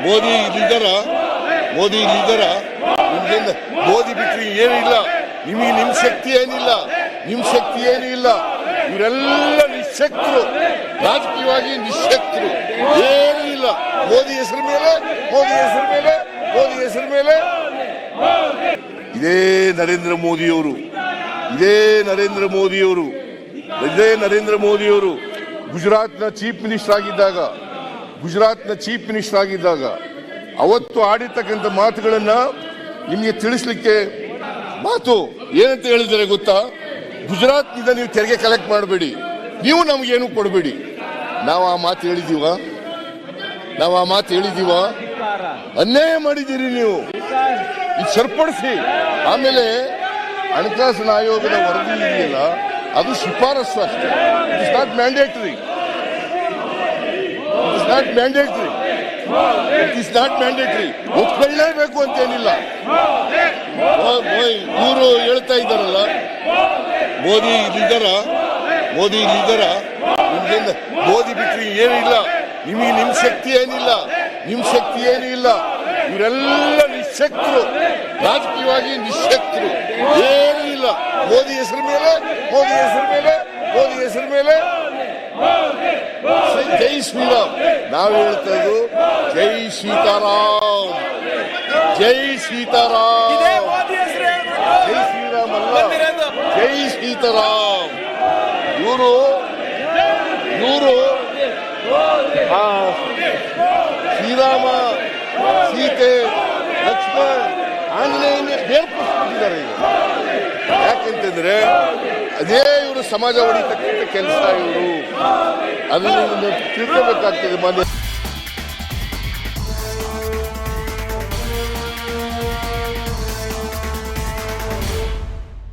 ಮೋದಿ ಇಲ್ಲಿದ್ದಾರ ಮೋದಿ ಇಲ್ಲಿದ್ದಾರ ನಿಮ್ಗೆಲ್ಲ ಮೋದಿ ಬಿಟ್ಟರೆ ಏನಿಲ್ಲ. ನಿಮಗೆ ನಿಮ್ಮ ಶಕ್ತಿ ಏನಿಲ್ಲ. ನಿಮ್ಮ ಶಕ್ತಿ ಏನೂ ಇಲ್ಲ ಇವರೆಲ್ಲ ನಿಶಕ್ತರು. ರಾಜಕೀಯವಾಗಿ ನಿಶಕ್ತರು. ಏನೂ ಇಲ್ಲ. ಮೋದಿ ಹೆಸರು ಮೇಲೆ, ಮೋದಿ ಹೆಸರು ಮೇಲೆ, ಮೋದಿ ಹೆಸರು ಮೇಲೆ. ಇದೇ ನರೇಂದ್ರ ಮೋದಿಯವರು. ಇದೇ ನರೇಂದ್ರ ಮೋದಿಯವರು. ಇದೇ ನರೇಂದ್ರ ಮೋದಿಯವರು. ಗುಜರಾತ್ನ ಚೀಫ್ ಮಿನಿಸ್ಟರ್ ಆಗಿದ್ದಾಗ ಗುಜರಾತ್ನ ಚೀಫ್ ಮಿನಿಸ್ಟರ್ ಆಗಿದ್ದಾಗ ಅವತ್ತು ಆಡಿರ್ತಕ್ಕಂಥ ಮಾತುಗಳನ್ನು ನಿಮಗೆ ತಿಳಿಸ್ಲಿಕ್ಕೆ ಮಾತು ಏನಂತ ಹೇಳಿದರೆ ಗೊತ್ತಾ? ಗುಜರಾತ್ನಿಂದ ನೀವು ತೆರಿಗೆ ಕಲೆಕ್ಟ್ ಮಾಡಬೇಡಿ. ನೀವು ನಮಗೇನು ಕೊಡಬೇಡಿ. ನಾವು ಆ ಮಾತು ಹೇಳಿದೀವ? ನಾವು ಆ ಮಾತು ಹೇಳಿದೀವ? ಅನ್ಯಾಯ ಮಾಡಿದ್ದೀರಿ ನೀವು. ಇದು ಸರಿಪಡಿಸಿ. ಆಮೇಲೆ ಹಣಕಾಸಿನ ಆಯೋಗದ ವರದಿ ಇದೆಯಲ್ಲ, ಅದು ಶಿಫಾರಸ್ಸು ಅಷ್ಟೇ. It's not mandatory not mandatory it is not mandatory ಒಪ್ಕೊಳ್ಳೇಬೇಕು ಅಂತೇನಿಲ್ಲ. ಇವರು ಹೇಳ್ತಾ ಇದ್ದಾರಲ್ಲ. ಮೋದಿ ಇಲ್ಲಿದ್ದಾರ ಮೋದಿ ಇಲ್ಲಿದ್ದಾರ ನಿಮ್ಗೇನು ಮೋದಿ ಬಿಟ್ಟರೆ ಏನಿಲ್ಲ. ನಿಮಗೆ ನಿಮ್ಮ ಶಕ್ತಿ ಏನಿಲ್ಲ. ನಿಮ್ ಶಕ್ತಿ ಏನೂ ಇಲ್ಲ ಇವರೆಲ್ಲ ನಿಶಕ್ತರು. ರಾಜಕೀಯವಾಗಿ ನಿಶಕ್ತರು. ಏನೂ ಇಲ್ಲ. ಮೋದಿ ಹೆಸರು ಮೇಲೆ ಮೋದಿ ಹೆಸರು ಮೇಲೆ ಮೋದಿ ಹೆಸರು ಮೇಲೆ ಜೈ ಶ್ರೀರಾಮ್. ನಾವು ಹೇಳ್ತಾ ಇದ್ದು ಜೈ ಸೀತಾರಾಮ್. ಜೈ ಸೀತಾರಾಮ್. ಜೈ ಶ್ರೀರಾಮ್ ಅಲ್ಲ. ಜೈ ಸೀತಾರಾಮ್. ಇವರು ಇವರು ಶ್ರೀರಾಮ ಸೀತೆ ಲಕ್ಷ್ಮಣ್ ಆಂಜನೇಯನ್ನ ಬೇರ್ಪಡಿಸ್ಬಿಟ್ಟಿದ್ದಾರೆ ಈಗ. ಯಾಕೆಂತಂದ್ರೆ ಅದೇ ಇವರು ಸಮಾಜ ಒಡಿತಕ್ಕಂಥ ಕೆಲಸ ಇವರು. ಅದನ್ನು ತಿಳ್ಕೋಬೇಕಾಗ್ತದೆ ಮಾನ್ಯ